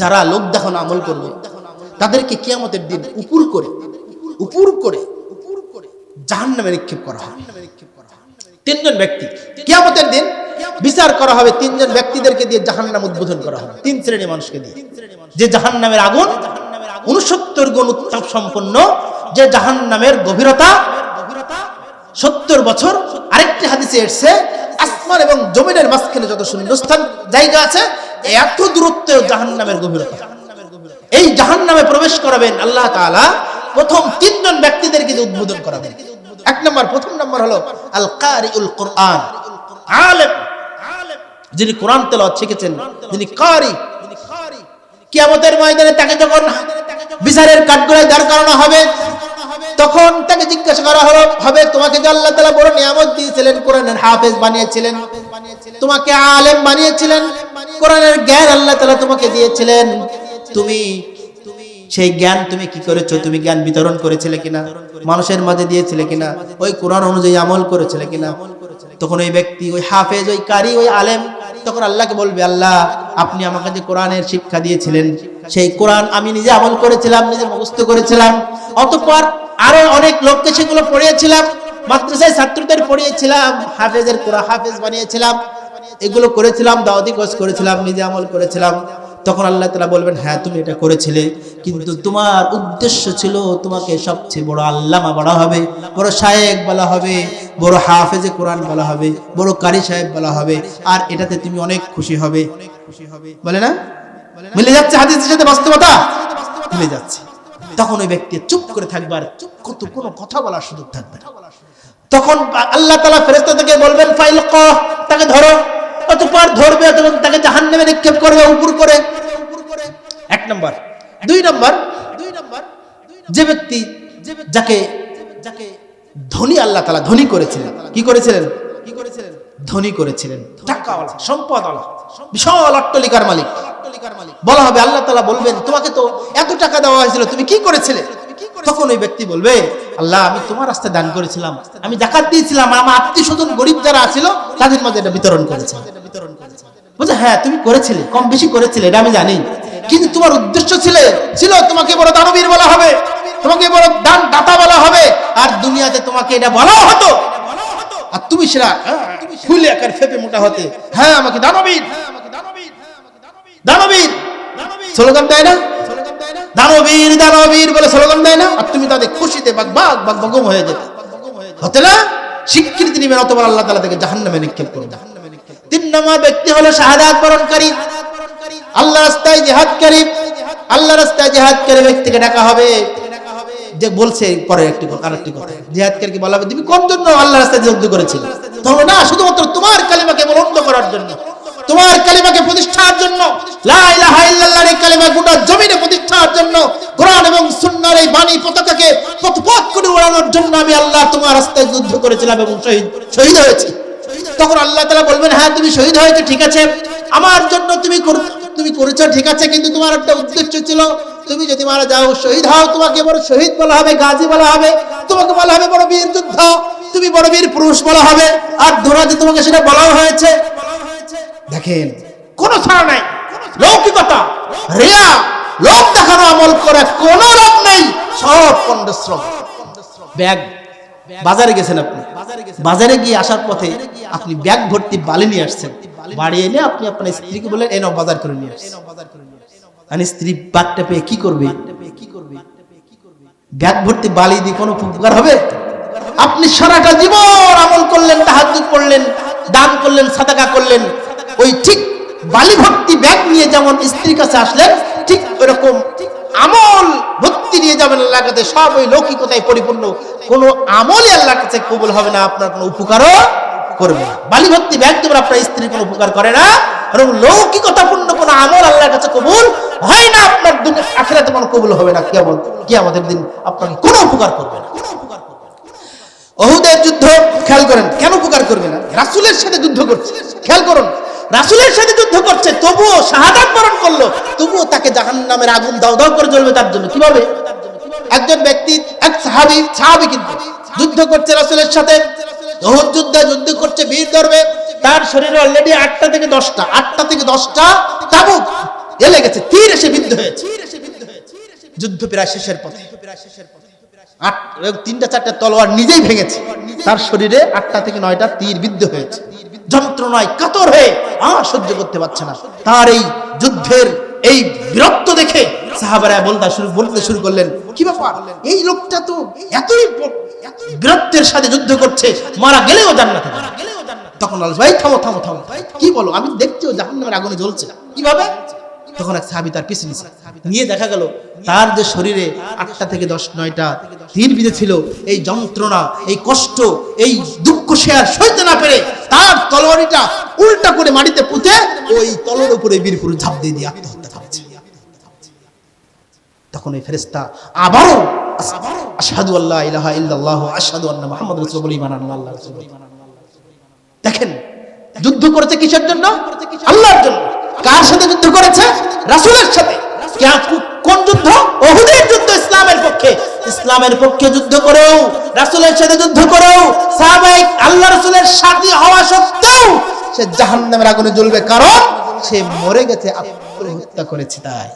যারা লোক দেখানো আমল করবে, তাদেরকে কিয়ামতের দিন উপর করে উপর করে জাহান নামে নিক্ষেপ করা তিনজন ব্যক্তি, কিয়ামতের দিন বিচার করা হবে তিনজন ব্যক্তিদেরকে দিয়ে জাহান নাম উদ্বোধন করা হবে, তিন মানুষকে দিয়ে। যে জাহান নামের আগুন উনসত্তর গুণ উত্তাপ সম্পন্ন, যে জাহান নামের গভীরতা সত্তর বছর, আরেকটি হাদিসে এসছে, আসমান এবং জমিনের মাঝখানে যত শূন্যস্থান জায়গা আছে এত দূরত্ব জাহান নামের গভীরতা। এই জাহান নামে প্রবেশ করাবেন আল্লাহ তাআলা, প্রথম তিনজন ব্যক্তিদেরকে দিয়ে উদ্বোধন করাবেন। এক নম্বর, প্রথম নম্বর হলো আল কারিউল কোরআন। আলেম। যিনি কোরআন তেলাওয়াত শিখেছেন, যিনি কারি। কিয়ামতের ময়দানে তাকে যখন বিচারের কাঠগড়ায় দাঁড় করানো হবে, তখন তাকে জিজ্ঞাসা করা হলো, হবে, তোমাকে যে আল্লাহ তাআলা বড় নিয়ামত দিয়েছিলেন, কোরআনের হাফেজ বানিয়েছিলেন, তোমাকে আলেম বানিয়েছিলেন কোরআনের জ্ঞান আল্লাহ তাআলা তোমাকে দিয়েছিলেন। তুমি, সেই জ্ঞান তুমি কি করেছ? তুমি জ্ঞান বিতরণ করেছিলে কিনা? মানুষের মাঝে দিয়েছিলে কিনা? ওই কোরআন অনুযায়ী আমল করেছিলে কিনা? তখন ওই ব্যক্তি, ওই হাফেজ, ওই কারি, ওই আলেম তখন আল্লাহকে বলবে, আল্লাহ, আপনি আমাকে যে কোরআনের শিক্ষা দিয়েছিলেন, সেই কোরআন আমি নিজে আমল করেছিলাম, নিজে মুখস্থ করেছিলাম। অতঃপর আরও অনেক লোককে সেগুলো পড়িয়েছিলাম, মাদ্রাসায় ছাত্রদের পড়িয়েছিলাম, হাফেজের কোরআন, হাফেজ বানিয়েছিলাম। এগুলো করেছিলাম, দাওয়াতি কোর্স করেছিলাম, নিজে আমল করেছিলাম। তখন আল্লাহ তালা বলবেন হ্যাঁ তুমি এটা করেছিলে। কিন্তু তোমার উদ্দেশ্য ছিল তোমাকে সবচেয়ে বড় আল্লামা বলা হবে, বড় শায়েক বলা হবে, বড় হাফেজে কোরআন বলা হবে, বড় কারি সাহেব বলা হবে। আর এটাতে তুমি অনেক খুশি হবে। বলে না? মিলে যাচ্ছে হাদিসের সাথে বাস্তবতা? মিলে যাচ্ছে। তখন ওই ব্যক্তি চুপ করে থাকবে আর চুপ কত কোনো কথা বলার সুযোগ থাকবে তখন আল্লাহ তালা ফেরেস্তা থেকে বলবেন ফাইল তাকে ধরো। অতপর ধরবে তখন তাকে জাহান নামে নিক্ষেপ করবে, উপর করে? এক নম্বর। দুই নম্বর দুই নম্বর যে ব্যক্তি যাকে যাকে ধনী আল্লাহ তালা ধনী করেছিলেন, কি করেছিলেন? কি করেছিলেন ধনী করেছিলেন। টাকাওয়ালা, সম্পদওয়ালা, বিশাল অট্টলিকার মালিক। বলা হবে, আল্লাহ তালা বলবেন, তোমাকে তো এত টাকা দেওয়া হয়েছিল, তুমি কি করেছিলে? তখন ওই ব্যক্তি বলবে, আল্লাহ, আমি তোমার রাস্তায় দান করেছিলাম, আমি জাকাত দিয়েছিলাম, আমার আত্মীয় স্বজন গরিব যারা ছিল, তাদের মাঝে এটা বিতরণ করেছিলাম। বলছে হ্যাঁ তুমি করেছিলে, কম বেশি করেছিলে, এটা আমি জানি। কিন্তু তোমার উদ্দেশ্য ছিল ছিল তোমাকে বড় দানবীর বলা হবে, তোমাকে বড় দান দাতা বলা হবে, আর দুনিয়াতে তোমাকে এটা বলা হতো। আর তুমি সেটা ফুলে আকার ফেপে মোটা হতে হ্যাঁ আমাকে দানবীর দানবীর। স্লোগান দেয় না? দানবীর দানবীর বলে স্লোগান দেয় না? আর তুমি তাদের খুশিতে বাগ বাগ বাগ বাগম হয়ে যেতে। হতে না? স্বীকৃতি নিবেন অতবার আল্লাহ তালা থেকে জাহান্নামে নিক্ষেপ করবে। তিন নম্বর ব্যক্তি হলো শাহাদাত বরণকারী। আল্লাহ রাস্তায় জেহাদকারী। আল্লাহ রাস্তায় জেহাদকারী ব্যক্তিকে ডাকা হবে। যে বলছে পরে একটি আরেকটি কথা। বলা হবে? তুমি কোন জন্য আল্লাহ রাস্তায় তবে না, শুধুমাত্র তোমার কালিমাকে বলন্দ করার জন্য। তোমার কালিমাকে প্রতিষ্ঠার জন্য। এবং এই আমি আল্লাহ তোমার রাস্তায় যুদ্ধ করেছিলাম এবং শহীদ শহীদ হয়েছি। তখন আল্লাহ তালা বলবেন হ্যাঁ তুমি শহীদ হয়েছো, ঠিক আছে। আমার জন্য তুমি তুমি করেছ, ঠিক আছে, কিন্তু তোমার একটা উদ্দেশ্য ছিল, তুমি যদি মারা যাও, শহীদ হও, তোমাকে বড় শহীদ বলা হবে, গাজী বলা হবে, তোমাকে বলা হবে বড় বীর যোদ্ধা, তুমি বড় বীর পুরুষ বলা হবে, আর ধরাতে তোমাকে সেটা বলাও হয়েছে। দেখেন, কোনো ছাড়া নাই, লৌকিকতা, রিয়া লোক দেখানো আমল করে কোনো লাভ নেই, সব পণ্ডশ্রম ব্যাগ বাজারে গেছেন আপনি? বাজারে গিয়ে আসার পথে আপনি ব্যাগ ভর্তি বালি নিয়ে আসছেন। বাড়ি এনে আপনি আপনার স্ত্রীকে বলেন এ নাও, বাজার করে নিয়ে আসছেন আর স্ত্রী বাঘটা পেয়ে কি করবে? ব্যাগ ভর্তি বালি দিয়ে কোনো উপকার হবে? আপনি সারাটা জীবন আমল করলেন, তাহাজ্জুদ করলেন, দান করলেন, সাদাকা করলেন। ওই ঠিক বালি ভর্তি ব্যাগ নিয়ে যেমন স্ত্রীর কাছে আসলেন, ঠিক ওরকম আমল ভর্তি নিয়ে যাবেন আল্লাহর কাছে, সব ওই লৌকিকতায় পরিপূর্ণ। কোনো আমলই আল্লাহর কাছে কবুল হবে না, আপনার কোনো উপকারও করবে না। বালি ভর্তি ব্যাগ আপনার স্ত্রীর কোনো উপকার করে না এবং লৌকিকতাপূর্ণ কোনো আমল আল্লাহর কাছে কবুল হয় না, আপনার দুনিয়া, আখেরাতে কোনো কবুল হবে না কি আমল কি আমাদের দিন আপনাকে কোনো উপকার করবে না। অহুদের যুদ্ধ, খেয়াল করেন, কেন উপকার করবে না? রাসুলের সাথে যুদ্ধ করছে, খেয়াল করুন। রাসুলের সাথে যুদ্ধ করছে, তবুও শাহাদাত বরণ করল, তবুও তাকে জাহান নামের আগুন দাও দাও করে জ্বলবে তার জন্য। কীভাবে? একজন ব্যক্তি, এক সাহাবি সাহাবি কিন্তু যুদ্ধ করছে রাসুলের সাথে অহুদ যুদ্ধে যুদ্ধ করছে বীর ধরবে তার শরীরে অলরেডি আটটা থেকে দশটা, আটটা থেকে দশটা চাবুক এলে গেছে, তীর এসে বিদ্ধ হয়েছে। যুদ্ধ প্রায় শেষের পথে। আট, তিনটা চারটা তলোয়ার নিজেই ভেঙেছে। তার শরীরে আটটা থেকে নয়টা তীর বিদ্ধ হয়েছে। যন্ত্রণায় কাতর হয়ে আর সহ্য করতে পারছে না। তার এই যুদ্ধের এই বীরত্ব দেখে সাহাবারা বলতে শুরু বলতে শুরু করলেন, কি ব্যাপার? এই লোকটা তো এতই বীরত্বের সাথে যুদ্ধ করছে, মারা গেলেও জান্নাতে। তখন ভাই থামো থামো থামো। কি বলো? আমি দেখতেও জাহান্নামের আগুনে জ্বলছে। কীভাবে? তখন এক সাহাবি তার পিছনে। নিয়ে দেখা গেল, তার যে শরীরে আটটা থেকে দশ, নয়টা তীর বিঁধে ছিল এই যন্ত্রণা, এই কষ্ট, এই দুঃখ সে আর সইতে না পেরে তার তলোয়ারিটা উল্টা করে মাটিতে পুঁতে ওই তলোর উপরে বীরপুর ঝাঁপ দিয়ে দিয়ে আত্মহত্যা করছে। তখন এই ফেরেস্তা আবারও আশহাদু আল্লাহ ইলাহা ইল্লাল্লাহ আশহাদু আন্না মুহাম্মাদ রাসূলুল্লাহ আল্লাহর রাসূল দেখেন, যুদ্ধ করেছে কিসের জন্য? আল্লাহর জন্য। কার সাথে যুদ্ধ করেছে? রাসূলের সাথে। কোন যুদ্ধ? ওহুদের যুদ্ধ ইসলামের পক্ষে। ইসলামের পক্ষে যুদ্ধ করেও, রাসুলের সাথে যুদ্ধ করেও সাহাবাহিক আল্লাহ রাসুলের সাথী হওয়া সত্ত্বেও সে জাহান্নামের আগুনে জ্বলবে। কারণ সে মরে গেছে, আত্মহত্যা করেছে তাই।